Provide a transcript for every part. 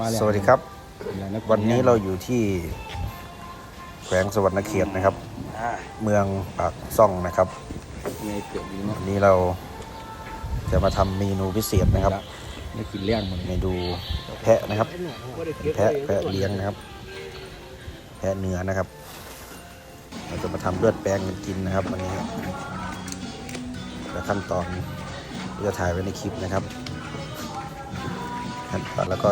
มาแล้วสวัสดีครับแล้วะวันนี้เราอยู่ที่แขวงสวรรณเขตนะครับอ่าเมืองปากซ่องนะครับในเกี่ยวนี้เนาะวันนี้เราจะมาทำเมนูพิเศษนะครับได้กินเลี้ยงมันเมนูแพะนะครับ แพะแพะเลี้ยงนะครับ แพะเนื้อนะครับ เราจะมาทำเลือดแปลงกันกินนะครับวันนี้และขั้นตอนจะถ่ายไว้ในคลิปนะครับ ขั้นตอนแล้วก็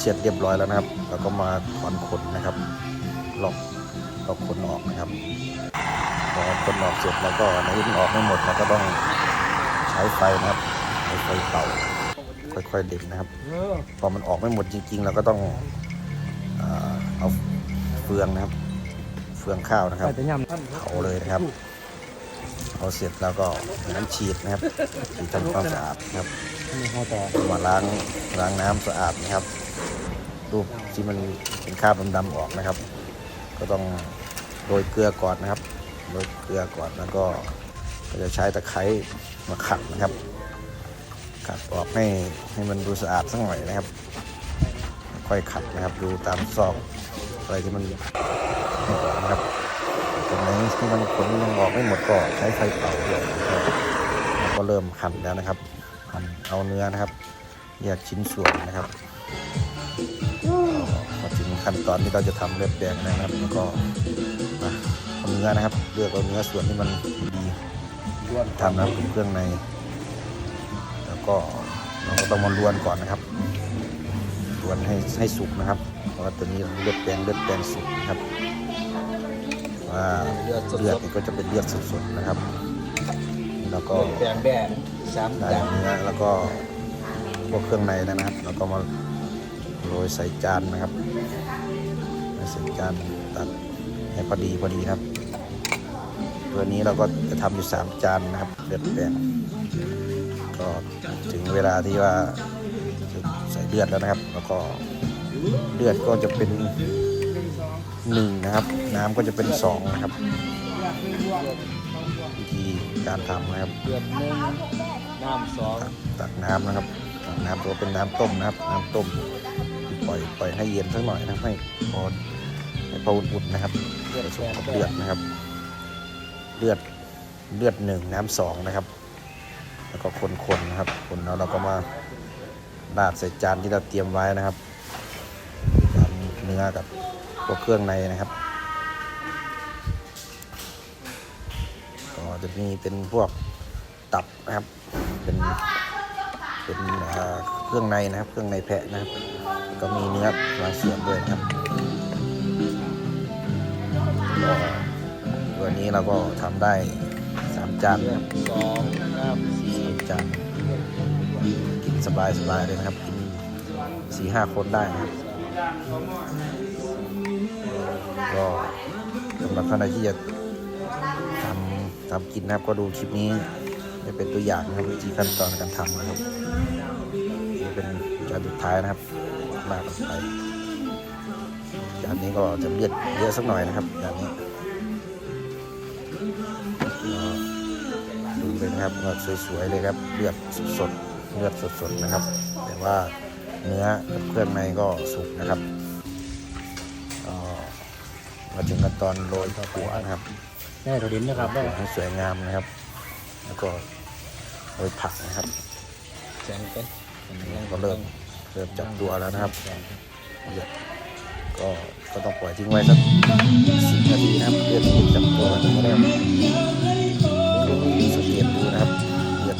เช็ดเรียบร้อยแล้วนะครับ แล้วก็มาถอนขนนะครับลอกลอกขนออกนะครับพอขนออกเสร็จแล้วก็ในที่มันออกไม่หมดเราก็ต้องใช้ไฟนะครับใช้ไฟเป่าค่อยๆเด็ดนะครับเออพอมันออกไม่หมดจริง ๆ เราก็ต้องเอ่อเอาเฟืองนะครับ เฟืองข้าวนะครับแต่ยำท่านเผาเลยนะครับ พอเสร็จแล้วก็น้ำฉีดนะครับฉีดทำความสะอาดนะครับมาล้างล้างน้ำสะอาดนะครับรูปที่มันเป็นคราบดำๆออกนะครับ ก็ต้องโรยเกลือก่อนนะครับโรยเกลือก่อนแล้วก็ก็จะใช้ตะไคร้มาขัดนะครับ ขัดออกให้ให้มันดูสะอาดสักหน่อยนะครับ ค่อยขัดนะครับ ดูตามซอกอะไรที่มันออกนะครับ ตรงไหนที่มันขนยังออกไม่หมดก็ใช้ไฟเป่าด้วยนะครับแล้วก็เริ่มหั่นแล้วนะครับหั่นเอาเนื้อนะครับแยกชิ้นส่วนนะครับมาถึงขั้นตอนที่เราจะทำเลือดแดงนะครับแล้วก็มาเอาเนื้อนะครับ เลือกเอาเนื้อส่วนที่มันดีทำน้ำเครื่องใน แล้วก็เราก็ต้องมาลวนก่อนนะครับลวนให้ให้สุกนะครับ เพราะว่าตัวนี้เลือดแดงเลือดแดงสุกนะครับ ว่าเลือดเลือดนี่ก็จะเป็นเลือดสดๆนะครับ แล้วก็แดงแบ่สามได้อย่างเนื้อแล้วก็พวกเครื่องในนะครับ แล้วก็มาโรยใส่จานนะครับใส่จานตักให้พอดีพอดีนะครับ ตัวนี้เราก็จะทำอยู่สามจานนะครับเลือดแดงก็ถึงเวลาที่ว่าจะใส่เลือดแล้วนะครับ แล้วก็เลือดก็จะเป็น หนึ่งนะครับ น้ำก็จะเป็นสองนะครับวิธีการทำนะครับเดือดหนึ่งน้ำสองตักตักน้ำนะครับตักน้ำตัวเป็นน้ำต้มนะครับ น้ำต้มปล่อยปล่อยให้เย็นสักหน่อยนะครับให้พอให้พออุ่นๆนะครับเดือดผสแดมงกับแบ่เลือดนะครับ เลือดเลือดหนึ่งน้ำสองนะครับ แล้วก็คนๆนะครับ คนแล้วเราก็มาราดใส่จานที่เราเตรียมไว้นะครับจานเนื้อกับพว กเครื่องในนะครับก็จะมีเป็นพวกตับนะครับ เป็นเป็นเครื่องในนะครับ เครื่องในแพะนะครับ ก็มีเนื้อบางส่วนด้วยนะครับก็วันนี้เราก็ทำได้สามจานนะครับสองสี่สามจานกินสบายสบายเลยนะครับกินสี่ห้าคนได้นะครับ ก็สำหรับท่านใดที่จะทำทำกินนะครับก็ดูคลิปนี้ได้เป็นตัวอย่างนะครับวิธีขั้นตอนการทำนะครับนี่เป็นจานสุดท้ายนะครับลากกันไปจานนี้ก็จะเลือดเยอะสักหน่อยนะครับจานนี้ดูเลยนะครับก็สวยๆเลยครับเลือดสดเลือดสดๆนะครับ แต่ว่าเนื้อกับเครื่องในก็สุกนะครับ มาถึงขั้นตอนโรยหัวนะครับได้ถั่วดินนะครับได้ให้สวยงามนะครับ แล้วก็โรยผักนะครับแสงกันก็เริ่มเริ่มจับตัวแล้วนะครับเลือดก็ก็ต้องปล่อยทิ้งไว้สักสิบนาทีนะครับเลือดมันจับตัวแล้วก็เริ่มดูสังเกตดูนะครับเลือด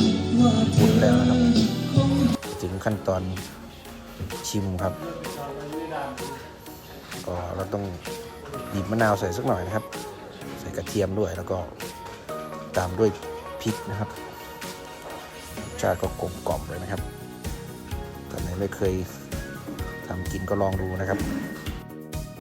บุนแล้วนะครับ ถึงขั้นตอนชิมครับ ก็เราต้อง บีบมะนาวใส่สักหน่อยนะครับ ใส่กระเทียมด้วยแล้วก็ตามด้วยพริกนะครับชาติก็กลมกล่อมเลยนะครับท่าไหนไม่เคยทำกินก็ลองดูนะครับ